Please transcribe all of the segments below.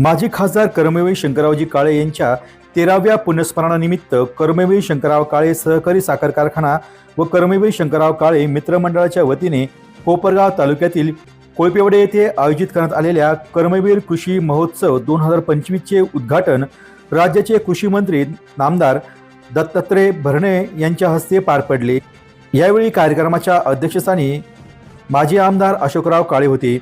माजी खासदार कर्मवीर शंकररावजी काळे यांच्या तेराव्या पुण्यस्मरणानिमित्त कर्मवीर शंकरराव काळे सहकारी साखर कारखाना व कर्मवीर शंकरराव काळे मित्रमंडळाच्या वतीने कोपरगाव तालुक्यातील कोळपेवडे येथे आयोजित करण्यात आलेल्या कर्मवीर कृषी महोत्सव दोन हजार पंचवीसचे उद्घाटन राज्याचे कृषी मंत्री नामदार दत्तात्रय भरणे यांच्या हस्ते पार पडले. यावेळी कार्यक्रमाच्या अध्यक्षस्थानी माजी आमदार अशोकराव काळे होते.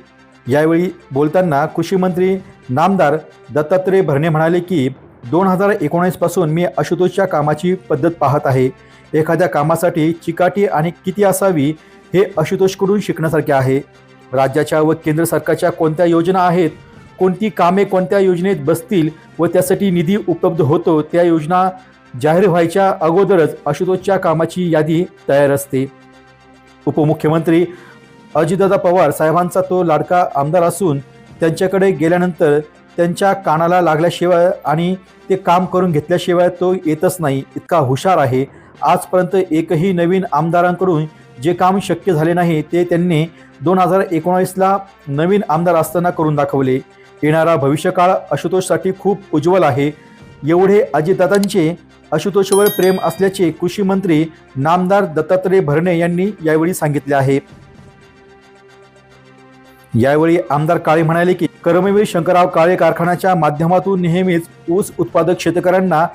यावेळी बोलताना कृषी मंत्री नामदार दत्तात्रय भरणे म्हणाले की दोन हजार एकोणीसपासून मी आशुतोषच्या कामाची पद्धत पाहत आहे. एखाद्या कामासाठी चिकाटी आणि किती असावी हे आशुतोषकडून शिकण्यासारखे आहे. राज्याच्या व केंद्र सरकारच्या कोणत्या योजना आहेत कोणती कामे कोणत्या योजनेत बसतील व त्यासाठी निधी उपलब्ध होतो त्या योजना जाहीर व्हायच्या अगोदरच आशुतोषच्या कामाची यादी तयार असते. उपमुख्यमंत्री अजितदादा पवार साहेबांचा तो लाडका आमदार असून त्यांच्याकडे गेल्यानंतर त्यांच्या कानाला लागल्याशिवाय आणि ते काम करून घेतल्याशिवाय तो येतच नाही. इतका हुशार आहे. आजपर्यंत एकही नवीन आमदारांकडून जे काम शक्य झाले नाही ते त्यांनी दोन हजार एकोणावीसला नवीन आमदार असताना करून दाखवले. येणारा भविष्यकाळ आशुतोषसाठी खूप उज्ज्वल आहे. एवढे अजितदादांचे आशुतोषवर प्रेम असल्याचे कृषी मंत्री नामदार दत्तात्रय भरणे यांनी यावेळी सांगितले आहे. यावेळी आमदार काळे म्हणाले की कर्मवीर शंकरराव काळे कारखान्याच्या माध्यमातून नेहमीच ऊस उत्पादक शेतकऱ्यांना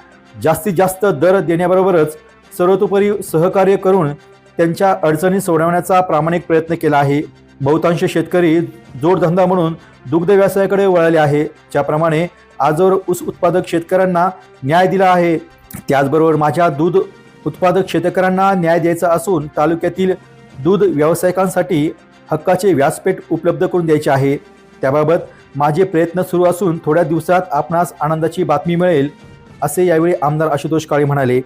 जास्तीत जास्त दर देण्याबरोबरच सर्वतोपरी सहकार्य करून त्यांच्या अडचणी सोडवण्याचा प्रामाणिक प्रयत्न केला आहे. बहुतांश शेतकरी जोडधंदा म्हणून दुग्ध व्यवसायाकडे वळाले आहे. ज्याप्रमाणे आजवर ऊस उत्पादक शेतकऱ्यांना न्याय दिला आहे. त्याचबरोबर माझ्या दूध उत्पादक शेतकऱ्यांना न्याय द्यायचा असून तालुक्यातील दूध व्यावसायिकांसाठी हक्काचे व्यासपीठ उपलब्ध करून द्यायचे आहे. त्याबाबत माझे प्रयत्न सुरू असून थोड्या दिवसात आपणास आनंदाची बातमी मिळेल असे यावेळी आमदार आशुतोष काळे म्हणाले.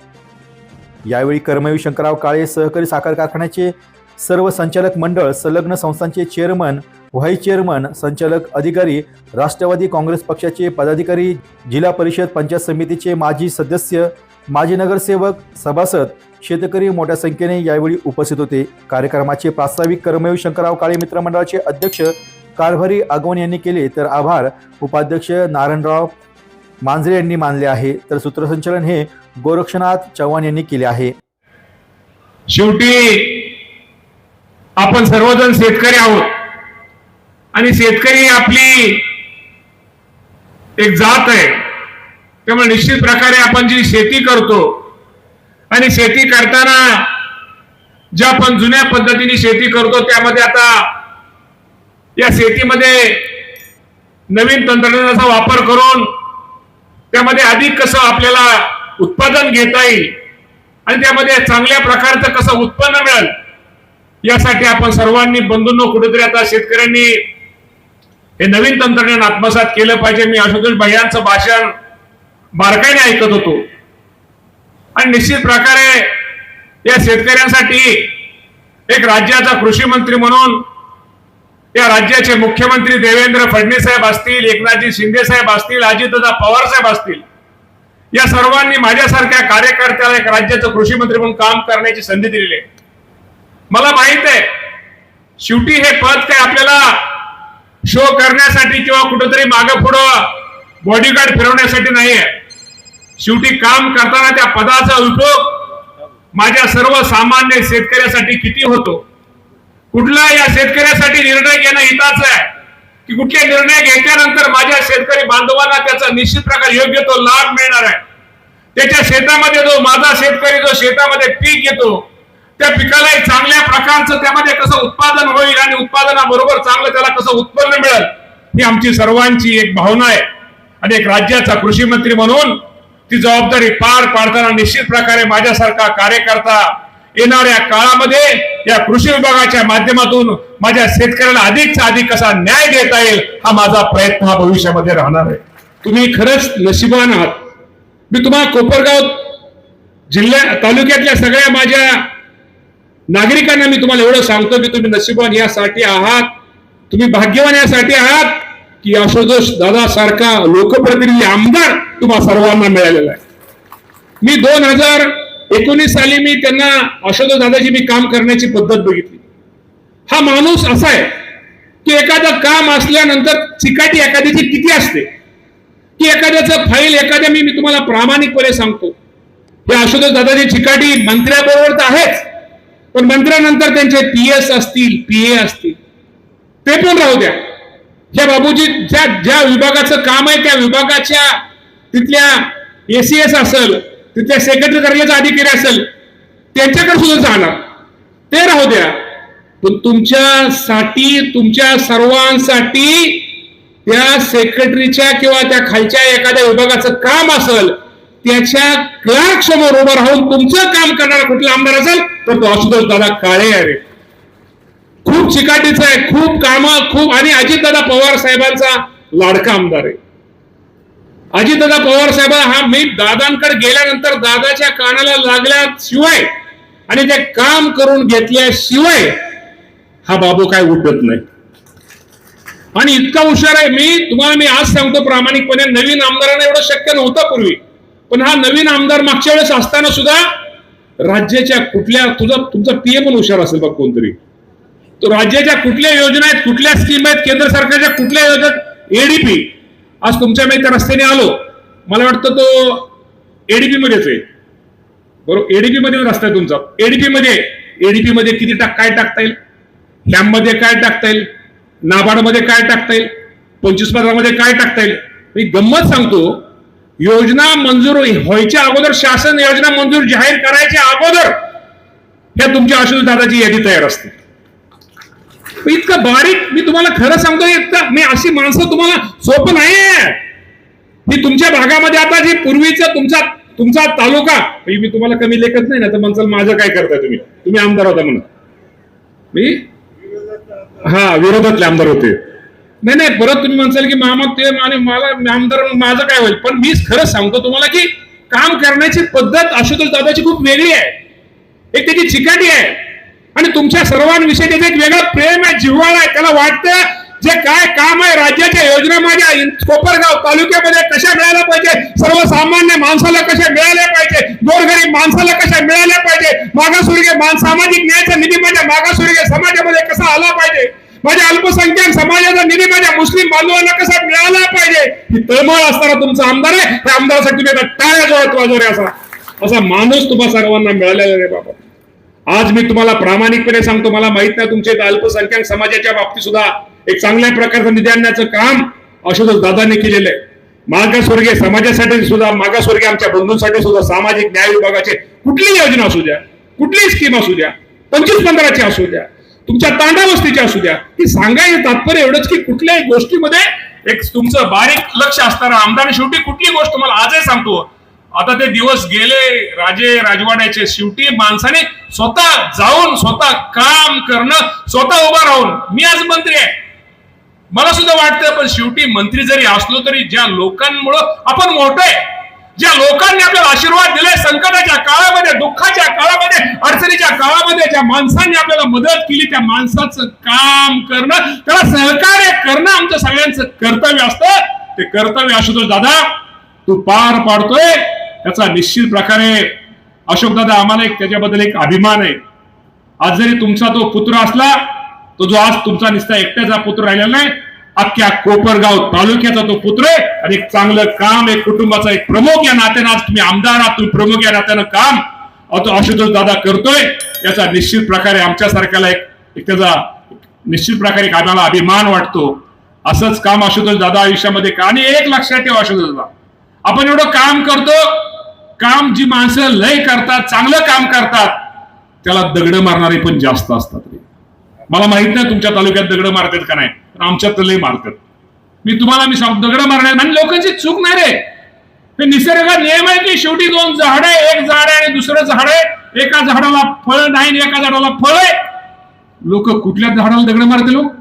यावेळी कर्मवीर शंकरराव काळे सहकारी साखर कारखान्याचे सर्व संचालक मंडळ संलग्न संस्थांचे चेअरमन व्हाईस चेअरमन संचालक अधिकारी राष्ट्रवादी काँग्रेस पक्षाचे पदाधिकारी जिल्हा परिषद पंचायत समितीचे माजी सदस्य माजी नगरसेवक सभासद शेतकरी मोठ्या संख्येने यावेळी उपस्थित होते. कार्यक्रमाचे प्रास्ताविक कर्मवीर शंकरराव काळे मित्रमंडळाचे अध्यक्ष कारभारी आगवण यांनी केले. तर आभार. उपाध्यक्ष नारायणराव मांजरे यांनी मानले आहे. तर सूत्रसंचालन हे गोरक्षनाथ चव्हाण यांनी केले आहे. शेवटी आपण सर्वजण शेतकरी आहोत. आणि शेतकरी आपली एक जात आहे. त्यामुळे निश्चित प्रकारे आपण जी शेती करतो आणि शेती करताना ज्या आपण जुन्या पद्धतीने शेती करतो त्यामध्ये आता या शेतीमध्ये नवीन तंत्रज्ञानाचा वापर करून त्यामध्ये अधिक कसं आपल्याला उत्पादन घेता येईल आणि त्यामध्ये चांगल्या प्रकारचं कसं उत्पन्न मिळेल यासाठी आपण सर्वांनी बंधूंनो कुठेतरी आता शेतकऱ्यांनी हे नवीन तंत्रज्ञान आत्मसात केलं पाहिजे. मी आशुतोष भैयांचं भाषण बारकाईने ऐकत होतो. आणि निश्चित प्रकारे या शेतकऱ्यांसाठी एक राज्याचा कृषी मंत्री म्हणून या राज्याचे मुख्यमंत्री देवेंद्र फडणवीस साहेब असतील एकनाथजी शिंदे साहेब असतील अजितदादा पवार साहेब असतील या सर्वांनी माझ्यासारख्या कार्यकर्त्याला एक राज्याचं कृषी मंत्री म्हणून काम करण्याची संधी दिलेली आहे. मला माहीत आहे शेवटी हे पद काय आपल्याला शो करण्यासाठी किंवा कुठंतरी मागे पुढं बॉडीगार्ड फिरवण्यासाठी नाही आहे शेवटी काम करताना त्या पदाचा उपयोग माझ्या सर्वसामान्य शेतकऱ्यासाठी किती होतो? कुठला या शेतकऱ्यासाठी निर्णय घेणं हिताचं आहे. की कुठले निर्णय घेतल्यानंतर माझ्या शेतकरी बांधवांना त्याचा निश्चित प्रकार योग्य तो लाभ मिळणार आहे. त्याच्या शेतामध्ये जो माझा शेतकरी जो शेतामध्ये पीक घेतो त्या पिकाला चांगल्या प्रकारचं त्यामध्ये कसं उत्पादन होईल आणि उत्पादनाबरोबर चांगलं त्याला कसं उत्पन्न मिळेल ही आमची सर्वांची एक भावना आहे. आणि एक राज्याचा कृषी मंत्री म्हणून ती जबाबदारी पार पाडताना निश्चित प्रकारे माझ्यासारखा कार्यकर्ता येणाऱ्या काळामध्ये या कृषी विभागाच्या माध्यमातून माझ्या शेतकऱ्याला अधिकचा अधिक कसा न्याय देता येईल हा माझा प्रयत्न हा भविष्यामध्ये राहणार आहे. तुम्ही खरंच नशिबान आहात. मी तुम्हाला कोपरगाव जिल्ह्या तालुक्यातल्या सगळ्या माझ्या नागरिकांना मी तुम्हाला एवढं सांगतो की तुम्ही नशिबान यासाठी आहात. तुम्ही भाग्यवान यासाठी आहात की आशुतोष दादासारखा लोकप्रतिनिधी आमदार तुम्हा सर्वांना मिळालेला आहे. मी दोन हजार एकोणीस साली मी त्यांना आशुतोष दादाची मी काम करण्याची पद्धत बघितली. हा माणूस असा आहे की एखादं काम असल्यानंतर चिकाटी एखाद्याची किती असते? की एखाद्याचं फाईल एखाद्या मी मी तुम्हाला प्रामाणिकपणे सांगतो. हे आशुतोष दादाची चिकाटी मंत्र्याबरोबर तर आहेच पण मंत्र्यानंतर त्यांचे पी एस असतील पी ए असतील. ते पण राहू द्या. ह्या बाबूजी ज्या ज्या विभागाचं काम आहे त्या विभागाच्या तिथल्या एसीएस असेल तिथल्या सेक्रेटरी करण्याचा अधिकारी असेल त्यांच्याकडे सुद्धा जाणार. ते राहू द्या. पण तुमच्यासाठी तुमच्या सर्वांसाठी त्या सेक्रेटरीच्या किंवा त्या खालच्या एखाद्या विभागाचं काम असेल त्याच्या क्लार्क समोर उभं राहून तुमचं काम करणारा कुठला आमदार असेल तर तो आशुतोष दादा काळे आहे. खूप चिकाटीचं आहे खूप काम खूप आणि अजितदादा पवार साहेबांचा लाडका आमदार आहे. अजितदादा पवार साहेब हा मी दादांकडे गेल्यानंतर दादाच्या कानाला लागल्याशिवाय आणि ते काम करून घेतल्याशिवाय हा बाबू काय उठत नाही. आणि इतका हुशार आहे मी तुम्हाला मी आज सांगतो प्रामाणिकपणे नवीन आमदारांना एवढं शक्य नव्हतं पूर्वी पण हा नवीन आमदार मागच्या वेळेस असताना सुद्धा राज्याच्या कुठल्या तुझा तुमचा पीए पण हुशार असेल बघ कोणतरी. तो राज्याच्या कुठल्या योजना आहेत कुठल्या स्कीम आहेत केंद्र सरकारच्या कुठल्या योजना एडीपी आज तुमच्या मी त्या रस्त्याने आलो. मला वाटतं तो एडीपी मध्येच आहे. बरोबर एडीपी मध्ये रस्ता आहे तुमचा. एडीपी मध्ये एडीपी मध्ये किती टाक काय टाकता येईल? कॅम्पमध्ये काय टाकता येईल? नाबार्डमध्ये काय टाकता येईल? पंचवीस पदामध्ये काय टाकता येईल? मी गंमत सांगतो योजना मंजूर व्हायच्या अगोदर शासन योजना मंजूर जाहीर करायच्या अगोदर ह्या तुमच्या आशुतोष दादाची यादी तयार असते. इतकं बारीक मी तुम्हाला खरं सांगतो इतकं मी अशी माणसं तुम्हाला सोपं नाहीये. मी तुमच्या भागामध्ये आता जे पूर्वीचं तुमचा तुमचा तालुका म्हणजे मी तुम्हाला कमी लेखत नाही ना तर म्हणसाल माझं काय करताय तुम्ही? तुम्ही आमदार होता म्हणून. मी? हा विरोधातले आमदार होते. नाही नाही परत तुम्ही म्हणसाल की मामा ते आणि मला आमदार माझं काय होईल? पण मी खरं सांगतो तुम्हाला की काम करण्याची पद्धत आशुतोष दादाची खूप वेगळी आहे. एक त्याची चिकाटी आहे. आणि तुमच्या सर्वांविषयी त्याचं एक वेगळं प्रेम आहे जिव्हाळा आहे. त्याला वाटतं जे काय काम आहे राज्याच्या योजना माझ्या कोपरगाव तालुक्यामध्ये कशा मिळाल्या पाहिजे? सर्वसामान्य माणसाला कशा मिळाल्या पाहिजे? गोरगरीब माणसाला कशा मिळाल्या पाहिजे? मागासवर्गीय मान सामाजिक न्यायाचा निधी माझ्या मागासवर्गीय समाजामध्ये कसा आला पाहिजे? माझ्या अल्पसंख्याक समाजाचा निधी माझ्या मुस्लिम बांधवांना कसा मिळाला पाहिजे? ही तळमळ असताना तुमचा आमदार आहे. त्या आमदारासाठी टाळ्या जोरात वाजवणे असा. असा माणूस तुम्हा सर्वांना मिळालेला आहे बाबा. आज मी तुम्हाला प्रामाणिकपणे सांगतो मला माहीत नाही तुमच्या इथं अल्पसंख्याक समाजाच्या बाबतीत सुद्धा एक चांगल्या प्रकारचं निधी आणण्याचं काम आशुतोष दादांनी केलेलं आहे. मागासवर्गीय समाजासाठी सुद्धा मागासवर्गीय आमच्या बंधूंसाठी सुद्धा सामाजिक न्याय विभागाचे कुठलीही योजना असू द्या कुठलीही स्कीम असू द्या पंचवीस पंधराची असू द्या तुमच्या तांडावस्तीची असू द्या की सांगायचं तात्पर्य एवढंच की कुठल्याही गोष्टीमध्ये एक तुमचं बारीक लक्ष असताना आमदार शेवटी कुठली गोष्ट तुम्हाला आजही सांगतो आता ते दिवस गेले राजे राजवाड्याचे शेवटी माणसाने स्वतः जाऊन स्वतः काम करणं स्वतः उभा राहून. मी आज मंत्री आहे. मला सुद्धा वाटतं पण शेवटी मंत्री जरी असलो तरी ज्या लोकांमुळं आपण मोठं ज्या लोकांनी आपल्याला आशीर्वाद दिले संकटाच्या काळामध्ये दुःखाच्या काळामध्ये अडचणीच्या काळामध्ये ज्या माणसांनी आपल्याला मदत केली त्या माणसाचं काम करणं त्याला सहकार्य करणं आमचं सगळ्यांचं कर्तव्य असतं. ते कर्तव्य असतो दादा तू पार पाडतोय त्याचा निश्चित प्रकारे अशोक दादा आम्हाला एक त्याच्याबद्दल एक अभिमान आहे. आज जरी तुमचा तो पुत्र असला तो जो आज तुमचा निस्ता एकट्याचा पुत्र राहिलेला नाही अख्ख्या कोपरगाव तालुक्याचा तो पुत्र आहे आणि एक चांगलं काम एक कुटुंबाचा एक प्रमुख या नात्यानं आज तुम्ही आमदार आहात तुम्ही प्रमुख या नात्यानं काम तो आशुतोष दादा करतोय. याचा निश्चित प्रकारे आमच्या सारख्याला एक एक त्याचा निश्चित प्रकारे कामाला अभिमान वाटतो. असंच काम आशुतोष दादा आयुष्यामध्ये का? आणि एक लक्षात ठेवा आशुतोष दादा. आपण एवढं काम करतो काम जी माणसं लय करतात चांगलं काम करतात त्याला दगड मारणारे पण जास्त असतात रे. मला माहीत नाही तुमच्या तालुक्यात दगड मारतात का नाही पण आमच्यात तर लय मारतात. मी तुम्हाला मी सांगतो दगड मारणार आणि लोकांची चूक नाही रे. हे निसर्गाचा नियम आहे की शेवटी दोन झाड आहे एक झाड आहे आणि दुसरं झाड आहे. एका झाडाला फळ नाही एका झाडाला फळ आहे. लोक कुठल्या झाडाला दगड मारतील लोक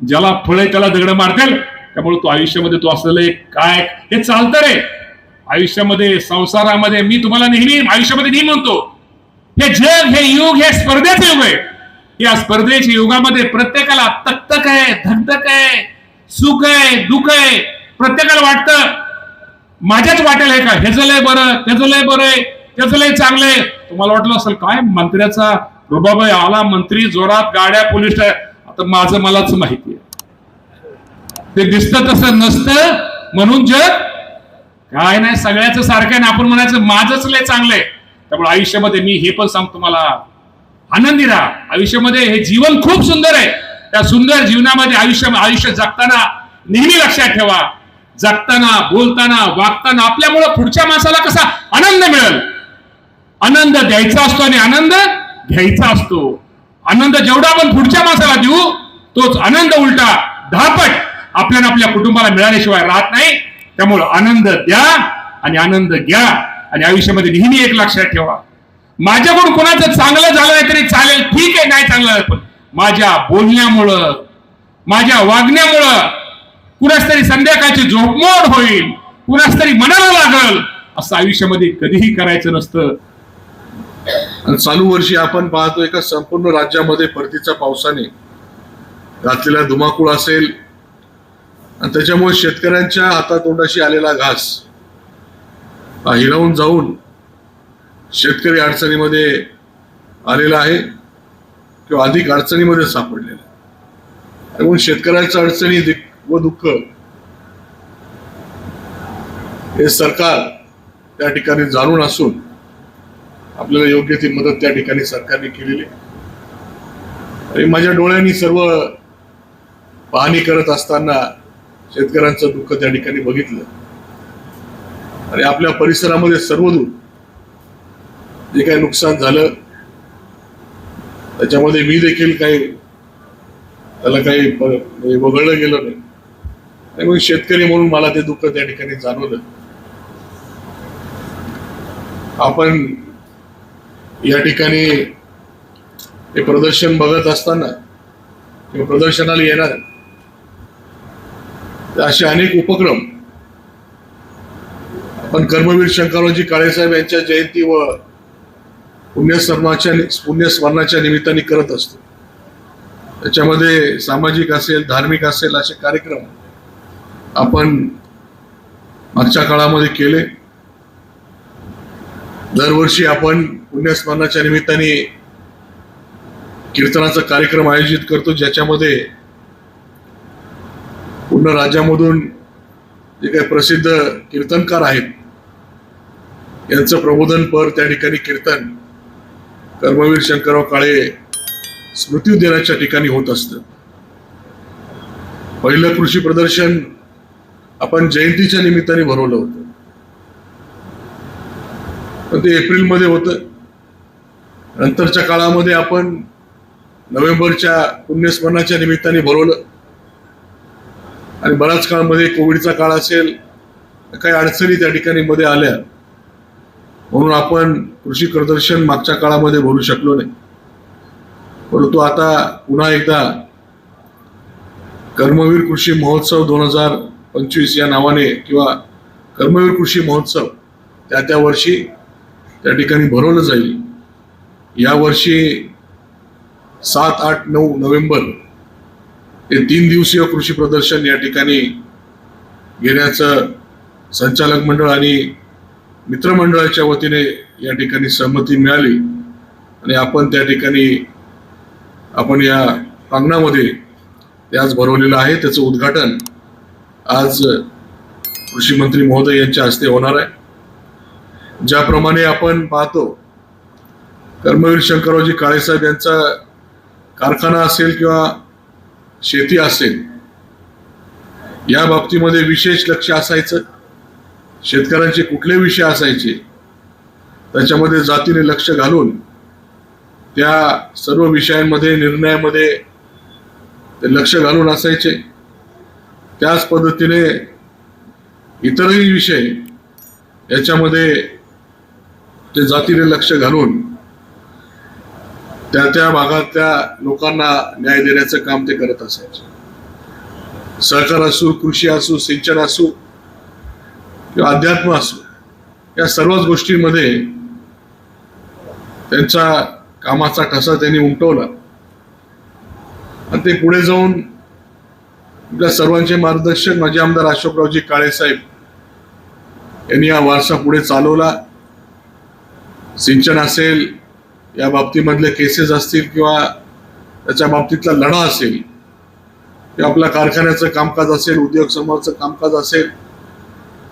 ज्याला फळ आहे त्याला दगड मारतील. त्यामुळे तो आयुष्यामध्ये तो असलेलं एक काय हे चालतं रे. आयुष्यामध्ये संसारामध्ये मी तुम्हाला नेहमी आयुष्यामध्ये नेहमी म्हणतो हे जग हे युग हे स्पर्धेचे युग आहे. या स्पर्धेच्या युगामध्ये प्रत्येकाला तकतक आहे धकधक आहे सुख आहे दुःख आहे. प्रत्येकाला वाटतं माझ्याच वाटेल आहे का? ह्याचं लय बरं त्याचं लय बरं आहे त्याचं लय चांगलं आहे. तुम्हाला वाटलं असेल काय मंत्र्याचा रुबाबाई आला मंत्री जोरात गाड्या पोलीस आता माझं मलाच माहिती आहे. ते दिसतं तसं नसतं म्हणून जग काय नाही सगळ्याच सारखं आहे ना. आपण म्हणायचं माझंच लय चांगलंय. त्यामुळे आयुष्यामध्ये मी हे पण सांगतो तुम्हाला. आनंदी राहा. आयुष्यामध्ये हे जीवन खूप सुंदर आहे. त्या सुंदर जीवनामध्ये आयुष्य आयुष्य जगताना नेहमी लक्षात ठेवा. जगताना बोलताना वागताना आपल्यामुळं पुढच्या माणसाला कसा आनंद मिळेल? आनंद द्यायचा असतो आणि आनंद घ्यायचा असतो. आनंद जेवढा आपण पुढच्या माणसाला देऊ तोच आनंद उलटा दहापट आपल्याला आपल्या कुटुंबाला मिळाल्याशिवाय राहत नाही. त्यामुळं आनंद द्या आणि आनंद घ्या. आणि आयुष्यामध्ये नेहमी एक लक्षात ठेवा. माझ्याकडून कोणाचं चांगलं झालं तरी चालेल ठीक आहे नाही चांगलं पण माझ्या बोलण्यामुळं माझ्या वागण्यामुळं कुणास तरी संध्याकाळची झोपमोड होईल कुणास तरी मनाला लागल असं आयुष्यामध्ये कधीही करायचं नसतं. चालू वर्षी आपण पाहतोय का संपूर्ण राज्यामध्ये परतीच्या पावसाने घातलेला धुमाकूळ असेल आणि त्याच्यामुळे शेतकऱ्यांच्या हातातोंडाशी आलेला घास हा हिरावून जाऊन शेतकरी अडचणीमध्ये आलेला आहे किंवा अधिक अडचणीमध्ये सापडलेला आहे. त्यामुळे शेतकऱ्यांच्या अडचणी व दुःख हे सरकार त्या ठिकाणी जाणून असून आपल्याला योग्य ती मदत त्या ठिकाणी सरकारने केलेली आणि माझ्या डोळ्यांनी सर्व पाहणी करत असताना शेतकऱ्यांचं दुःख त्या ठिकाणी बघितलं. आणि आपल्या परिसरामध्ये सर्वदूर जे काही नुकसान झालं त्याच्यामध्ये मी देखील काही त्याला काही वगळलं गेलं नाही. त्यामुळे शेतकरी म्हणून मला ते दुःख त्या ठिकाणी जाणवलं. आपण या ठिकाणी हे प्रदर्शन बघत असताना किंवा प्रदर्शनाला येणार असे अनेक उपक्रम. आपण कर्मवीर शंकररावजी काळेसाहेब यांच्या जयंती व पुण्यस्मरणाच्या पुण्यस्मरणाच्या निमित्ताने करत असतो. त्याच्यामध्ये सामाजिक असेल धार्मिक असेल असे कार्यक्रम आपण मागच्या काळामध्ये केले. दरवर्षी आपण पुण्यस्मरणाच्या निमित्ताने कीर्तनाचा कार्यक्रम आयोजित करतो ज्याच्यामध्ये पूर्ण राज्यामधून जे काही प्रसिद्ध कीर्तनकार आहेत यांचं प्रबोधनपर त्या ठिकाणी कीर्तन कर्मवीर शंकरराव काळे स्मृती उद्यानाच्या ठिकाणी होत असतं. पहिलं कृषी प्रदर्शन आपण जयंतीच्या निमित्ताने भरवलं होतं. पण ते एप्रिलमध्ये होतं. नंतरच्या काळामध्ये आपण नोव्हेंबरच्या पुण्यस्मरणाच्या निमित्ताने भरवलं. आणि बराच काळामध्ये कोविडचा काळ असेल काही अडचणी त्या ठिकाणी मध्ये आल्या. म्हणून आपण कृषी प्रदर्शन मागच्या काळामध्ये भरू शकलो नाही. परंतु आता पुन्हा एकदा कर्मवीर कृषी महोत्सव दोन हजार पंचवीस या नावाने किंवा कर्मवीर कृषी महोत्सव त्या त्या वर्षी त्या ठिकाणी भरवलं जाईल. यावर्षी सात आठ नऊ नोव्हेंबर हे तीन दिवसीय कृषी प्रदर्शन या ठिकाणी घेण्याचं संचालक मंडळ आणि मित्रमंडळाच्या वतीने या ठिकाणी सहमती मिळाली. आणि आपण त्या ठिकाणी आपण या प्रांगणामध्ये ते आज भरवलेलं आहे. त्याचं उद्घाटन आज कृषी मंत्री महोदय यांच्या हस्ते होणार आहे. ज्याप्रमाणे आपण पाहतो कर्मवीर शंकररावजी काळेसाहेब यांचा कारखाना असेल किंवा शेती असेल या बाबतीमध्ये विशेष लक्ष असायचं. शेतकऱ्यांचे कुठले विषय असायचे त्याच्यामध्ये जातीने लक्ष घालून त्या सर्व विषयांमध्ये निर्णयामध्ये ते लक्ष घालून असायचे. त्याच पद्धतीने इतरही विषय याच्यामध्ये ते जातीने लक्ष घालून त्या त्या भागातल्या लोकांना न्याय देण्याचं काम ते करत असायचे. सहकार असो कृषी असू सिंचन असू किंवा अध्यात्म असू या सर्वच गोष्टींमध्ये त्यांचा कामाचा ठसा त्यांनी उमटवला. आणि ते पुढे जाऊन आपल्या सर्वांचे मार्गदर्शक माजी आमदार अशोकरावजी काळेसाहेब यांनी हा वारसा पुढे चालवला. सिंचन असेल या बाबतीमधले केसेस असतील किंवा त्याच्या बाबतीतला लढा असेल किंवा आपल्या कारखान्याचं कामकाज असेल उद्योग समूहाचं कामकाज असेल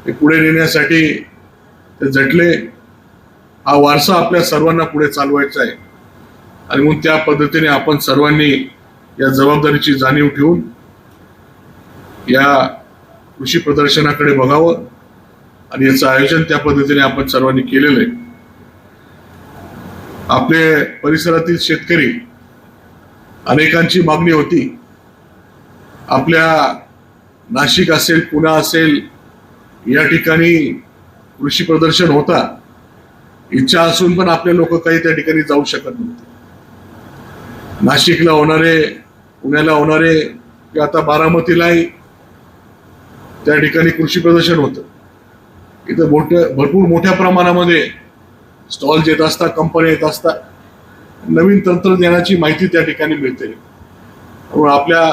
ते पुढे नेण्यासाठी ते झटले. हा वारसा आपल्या सर्वांना पुढे चालवायचा आहे. आणि म्हणून त्या पद्धतीने आपण सर्वांनी या जबाबदारीची जाणीव ठेवून या कृषी प्रदर्शनाकडे बघावं. आणि याचं आयोजन त्या पद्धतीने आपण सर्वांनी केलेलं आहे. आपले परिसरातील शेतकरी अनेकांची मागणी होती. आपल्या नाशिक असेल पुणे असेल या ठिकाणी कृषी प्रदर्शन होता. इच्छा असून पण आपले लोक काही त्या ठिकाणी जाऊ शकत नव्हते. नाशिकला होणारे पुण्याला होणारे की आता बारामतीलाही त्या ठिकाणी कृषी प्रदर्शन होतं. इथं मोठ्या भरपूर मोठ्या प्रमाणामध्ये स्टॉल येत असतात कंपन्या येत असतात नवीन तंत्रज्ञानाची माहिती त्या ठिकाणी मिळते. त्यामुळे आपल्या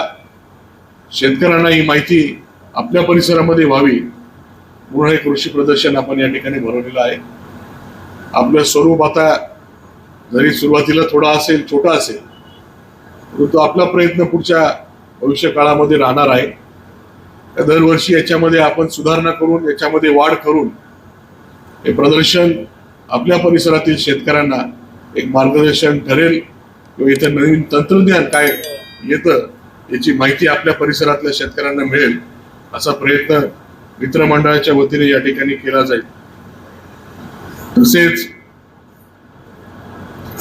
शेतकऱ्यांना ही माहिती आपल्या परिसरामध्ये व्हावी म्हणून हे कृषी प्रदर्शन आपण या ठिकाणी भरवलेलं आहे. आपलं स्वरूप आता जरी सुरुवातीला थोडा असेल छोटा असेल परंतु आपला प्रयत्न पुढच्या भविष्य काळामध्ये राहणार आहे. दरवर्षी याच्यामध्ये आपण सुधारणा करून याच्यामध्ये वाढ करून हे प्रदर्शन आपल्या परिसरातील शेतकऱ्यांना एक मार्गदर्शन ठरेल किंवा इथं नवीन तंत्रज्ञान काय येतं याची माहिती आपल्या परिसरातल्या शेतकऱ्यांना मिळेल असा प्रयत्न मित्रमंडळाच्या वतीने या ठिकाणी केला जाईल. तसेच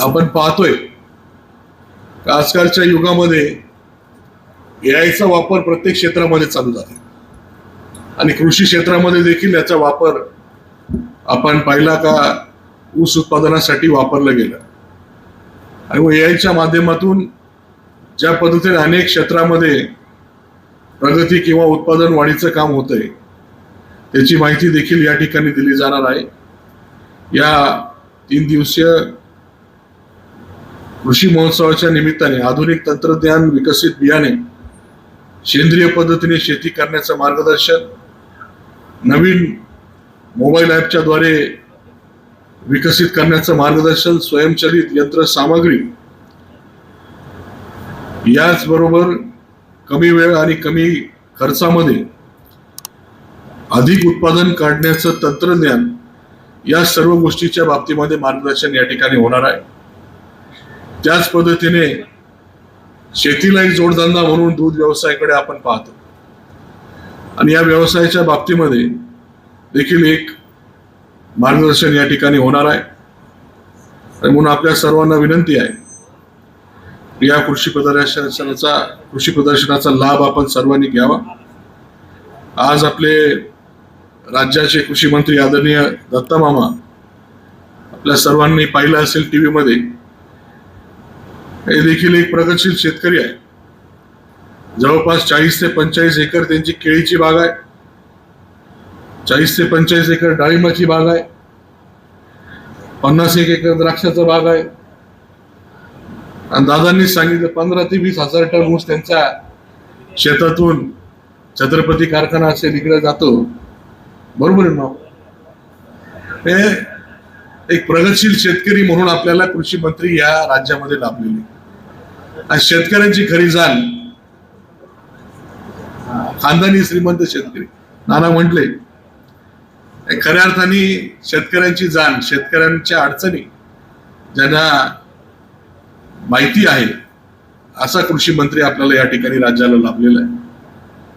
आपण पाहतोय आजकालच्या युगामध्ये एआयचा वापर प्रत्येक क्षेत्रामध्ये चालू झाला. आणि कृषी क्षेत्रामध्ये देखील याचा वापर आपण पाहिला का ऊस उत्पादनासाठी वापरलं गेलं. आणि मग एआयच्या माध्यमातून ज्या पद्धतीने अनेक क्षेत्रामध्ये प्रगती किंवा उत्पादन वाढीचं काम होतंय त्याची माहिती देखील या ठिकाणी दिली जाणार आहे. या तीन दिवसीय कृषी महोत्सवाच्या निमित्ताने आधुनिक तंत्रज्ञान विकसित बियाणे सेंद्रिय पद्धतीने शेती करण्याचं मार्गदर्शन नवीन मोबाईल ॲपच्या द्वारे विकसित करण्याचं मार्गदर्शन स्वयंचलित यंत्र सामग्री याचबरोबर कमी वेळ आणि कमी खर्चामध्ये अधिक उत्पादन काढण्याचं तंत्रज्ञान या सर्व गोष्टीच्या बाबतीमध्ये मार्गदर्शन या ठिकाणी होणार आहे. त्याच पद्धतीने शेतीला एक जोडधंदा म्हणून दूध व्यवसायाकडे आपण पाहतो. आणि या व्यवसायाच्या बाबतीमध्ये देखील एक मार्गदर्शन या ठिकाणी होणार आहे. म्हणून आपल्या सर्वांना विनंती आहे या कृषी प्रदर्शनाचा कृषी प्रदर्शनाचा लाभ आपण सर्वांनी घ्यावा. आज आपले राज्याचे कृषी मंत्री आदरणीय दत्ता मामा आपल्या सर्वांनी पाहिलं असेल टी व्हीमध्ये हे देखील एक प्रगतशील शेतकरी आहे. जवळपास चाळीस ते पंचेचाळीस एकर त्यांची केळीची बाग आहे. चाळीस ते पंचेचाळीस एकर डाळिंबाची बाग आहे. पन्नास एक एकर द्राक्षाचा बाग आहे. आणि दादांनी सांगितलं पंधरा ते वीस हजार टन ऊस त्यांच्या शेतातून छत्रपती कारखाना असेल इकडे जातो. बरोबर आहे ना हो? हे? एक प्रगतशील शेतकरी म्हणून आपल्याला कृषी मंत्री या राज्यामध्ये लाभलेले. आणि शेतकऱ्यांची खरी जाण खानदानी श्रीमंत शेतकरी. नाना म्हटले खऱ्या अर्थाने शेतकऱ्यांची जाण शेतकऱ्यांच्या अडचणी ज्यांना माहिती आहे असा कृषी मंत्री आपल्याला या ठिकाणी राज्याला लाभलेला आहे.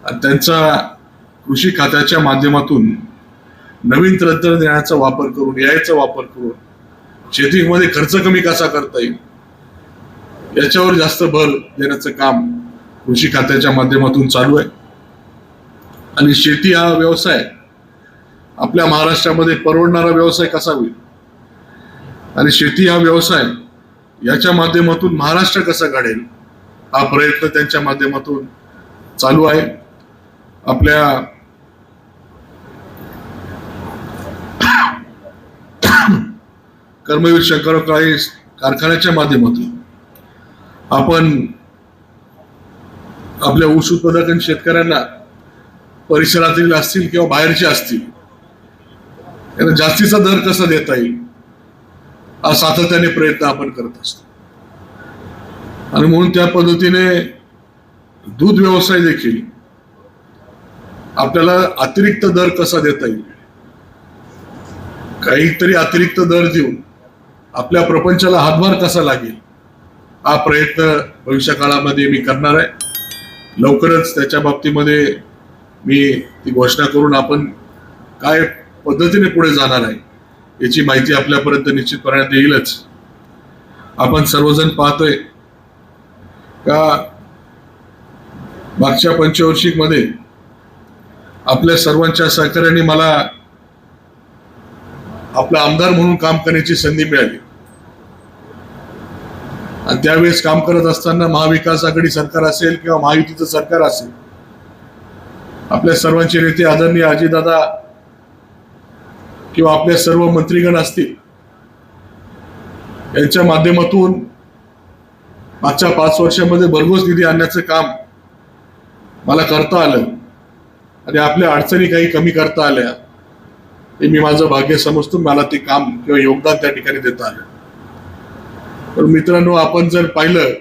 आणि त्यांचा कृषी खात्याच्या माध्यमातून नवीन तंत्रज्ञानाचा वापर करून यायचा वापर करून शेतीमध्ये खर्च कमी कसा करता येईल याच्यावर जास्त भर देण्याचं काम कृषी खात्याच्या माध्यमातून चालू आहे. आणि शेती हा व्यवसाय आपल्या महाराष्ट्रामध्ये परवडणारा व्यवसाय कसा होईल? आणि शेती हा व्यवसाय याच्या माध्यमातून महाराष्ट्र कसा घडेल? हा प्रयत्न त्यांच्या माध्यमातून चालू आहे. आपल्या कर्मवीर शंकरराव काळे कारखान्याच्या माध्यमातून आपण आपल्या ऊस उत्पादक शेतकऱ्यांना परिसरातील असतील किंवा बाहेरचे असतील त्यांना जास्तीचा दर कसा देता येईल? हा सातत्याने प्रयत्न आपण करत असतो. आणि म्हणून त्या पद्धतीने दूध व्यवसाय देखील आपल्याला अतिरिक्त दर कसा देता येईल? काहीतरी अतिरिक्त दर देऊन आपल्या प्रपंचाला हातभार कसा लागेल? हा प्रयत्न भविष्य काळामध्ये मी करणार आहे. लवकरच त्याच्या बाबतीमध्ये मी ती घोषणा करून आपण काय पद्धतीने पुढे जाणार आहे याची माहिती आपल्यापर्यंत करण्यात येईलच. आपण सर्वजण पाहतोय का मागच्या पंचवार्षिकमध्ये आपल्या सर्वांच्या सहकार्याने मला आपला आमदार म्हणून काम करण्याची संधी मिळाली. आणि त्यावेळेस काम करत असताना महाविकास आघाडी सरकार असेल किंवा महायुतीचं सरकार असेल आपल्या सर्वांचे नेते आदरणीय अजितदादा किंवा आपले सर्व मंत्रीगण असतील यांच्या माध्यमातून मागच्या पाच वर्षामध्ये भरघोस निधी आणण्याचं काम मला करता आलं. आणि आपल्या अडचणी काही कमी करता आल्या हे मी माझं भाग्य समजतो मला ते काम किंवा योगदान त्या ठिकाणी देता आलं. तर मित्रांनो आपण जर पाहिलं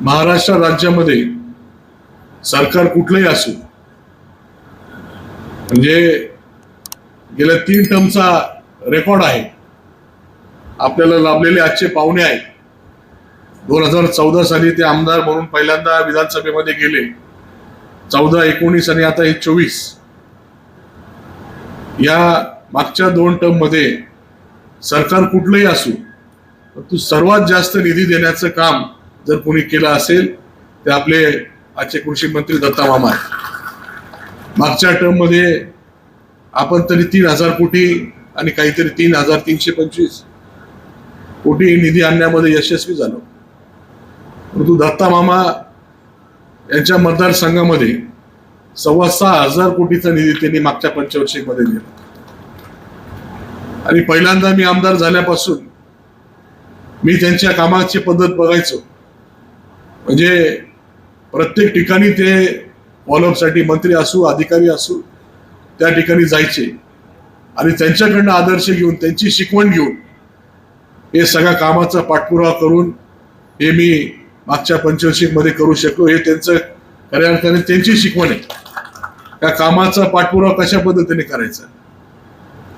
महाराष्ट्र राज्यामध्ये सरकार कुठलंही असू म्हणजे गेल्या तीन टर्मचा रेकॉर्ड आहे. आपल्याला लाभलेले आजचे पाहुणे आहेत. दोन हजार चौदा साली ते आमदार म्हणून पहिल्यांदा विधानसभेमध्ये गेले. चौदा एकोणीस आणि आता हे चोवीस. या मागच्या दोन टर्ममध्ये सरकार कुठलंही असू परंतु सर्वात जास्त निधी देण्याचं काम जर कोणी केलं असेल ते आपले आजचे कृषी मंत्री दत्ता मामा आहेत. मागच्या टर्ममध्ये आपण तरी तीन हजार कोटी आणि काहीतरी तीन हजार तीनशे पंचवीस कोटी निधी आणण्यामध्ये यशस्वी झालो. परंतु दत्ता मामा यांच्या मतदारसंघामध्ये सव्वा सहा हजार कोटीचा निधी त्यांनी मागच्या पंचवर्षीमध्ये दिला. आणि पहिल्यांदा मी आमदार झाल्यापासून मी त्यांच्या कामाची पद्धत बघायचो. म्हणजे प्रत्येक ठिकाणी ते फॉलोअपसाठी मंत्री असू अधिकारी असू त्या ठिकाणी जायचे आणि त्यांच्याकडनं आदर्श घेऊन त्यांची शिकवण घेऊन हे सगळ्या कामाचा पाठपुरावा करून हे मी मागच्या पंचवर्षीमध्ये करू शकलो. हे त्यांचं खऱ्या अर्थाने त्यांची शिकवण आहे. त्या कामाचा पाठपुरावा कशा पद्धतीने करायचा?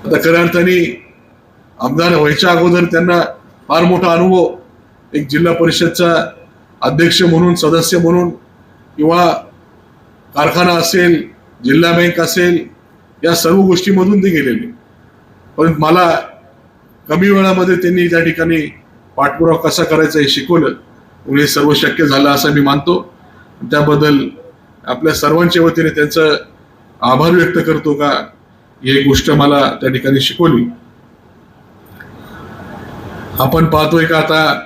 आता खऱ्या अर्थाने आमदार व्हायच्या अगोदर त्यांना फार मोठा अनुभव एक जिल्हा परिषदचा अध्यक्ष म्हणून सदस्य म्हणून किंवा कारखाना असेल जिल्हा बँक असेल या सर्व गोष्टीमधून ते गेलेले. पण मला कमी वेळामध्ये त्यांनी त्या ठिकाणी पाठपुरावा कसा करायचा हे शिकवलं. म्हणून हे सर्व शक्य झालं असं मी मानतो. त्याबद्दल आपल्या सर्वांच्या वतीने त्यांचं आभार व्यक्त करतो का ही गोष्ट मला त्या ठिकाणी शिकवली. आपण पाहतोय का आता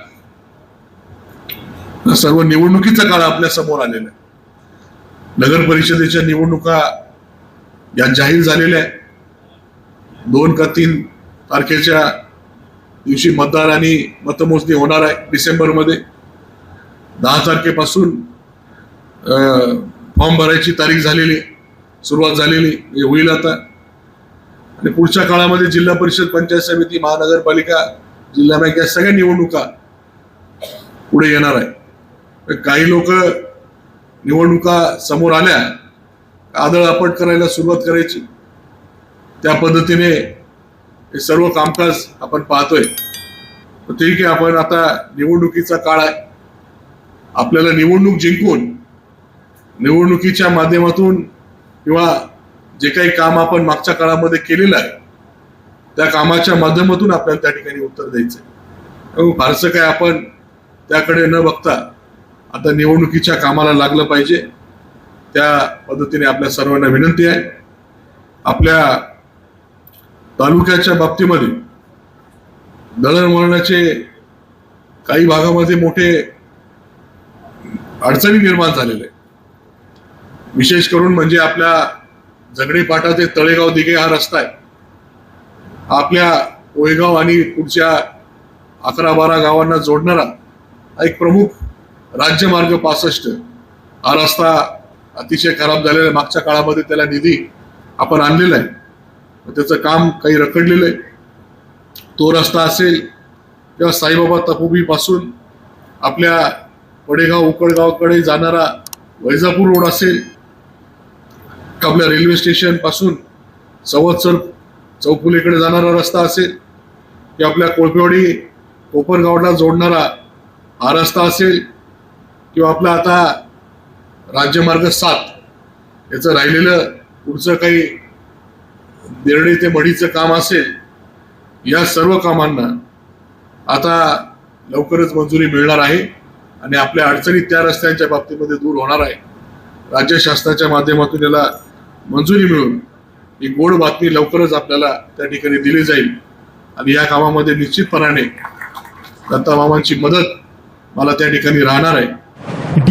सर्व निवडणुकीचा काळ आपल्यासमोर आलेला आहे. नगर परिषदेच्या निवडणुका या जाहीर झालेल्या आहे दोन का तीन तारखेच्या दिवशी मतदार आणि मतमोजणी होणार आहे डिसेंबरमध्ये दहा तारखेपासून फॉर्म भरायची तारीख झालेली आहे. सुरुवात झालेली हे होईल आता आणि पुढच्या काळामध्ये जिल्हा परिषद पंचायत समिती महानगरपालिका जिल्हा बँक या सगळ्या निवडणुका पुढे येणार आहे तर काही लोक निवडणुका समोर आल्या आदळ आपट करायला सुरुवात करायची. त्या पद्धतीने हे सर्व कामकाज आपण पाहतोय. तर ठीक आहे आपण आता निवडणुकीचा काळ आहे. आपल्याला निवडणूक जिंकून निवडणुकीच्या माध्यमातून किंवा जे काही काम आपण मागच्या काळामध्ये केलेलं आहे त्या कामाच्या माध्यमातून आपल्याला त्या ठिकाणी उत्तर द्यायचं आहे. हो, फारसं काय आपण त्याकडे न बघता आता निवडणुकीच्या कामाला लागलं पाहिजे. त्या पद्धतीने आपल्या सर्वांना विनंती आहे आपल्या तालुक्याच्या बाबतीमध्ये दळणवळणाचे काही भागामध्ये मोठे अडचणी निर्माण झालेले आहे. विशेष करून म्हणजे आपल्या झगडे पाटा ते तळेगाव दिघे हा रस्ता आहे आपल्या ओयगाव आणि पुढच्या अकरा बारा गावांना जोडणारा एक प्रमुख राज्यमार्ग पासष्ट हा रस्ता अतिशय खराब झालेलं आहे. मागच्या काळामध्ये त्याला निधी आपण आणलेला आहे. मग त्याचं काम काही रखडलेलं आहे. तो रस्ता असेल किंवा साईबाबा तपोबीपासून आपल्या वडेगाव उकडगावकडे जाणारा वैजापूर रोड असेल आपल्या रेल्वे स्टेशनपासून सवत्सर संवत्सर चौफुलीकडे जाणारा रस्ता असेल की आपल्या कोळपेवाडी कोपरगावला जोडणारा हा रस्ता असेल किंवा आपला आता राज्यमार्ग सात. याचं राहिलेलं पुढचं काही देरडे ते मढीचं काम असेल या सर्व कामांना आता लवकरच मंजुरी मिळणार आहे आणि आपल्या अडचणी त्या रस्त्यांच्या बाबतीमध्ये दूर होणार आहे. राज्य शासनाच्या माध्यमातून याला मंजुरी मिळून ही गोड बातमी लवकरच आपल्याला त्या ठिकाणी दिली जाईल. आणि या कामामध्ये निश्चितपणाने दत्तामामांची मदत मला त्या ठिकाणी राहणार आहे.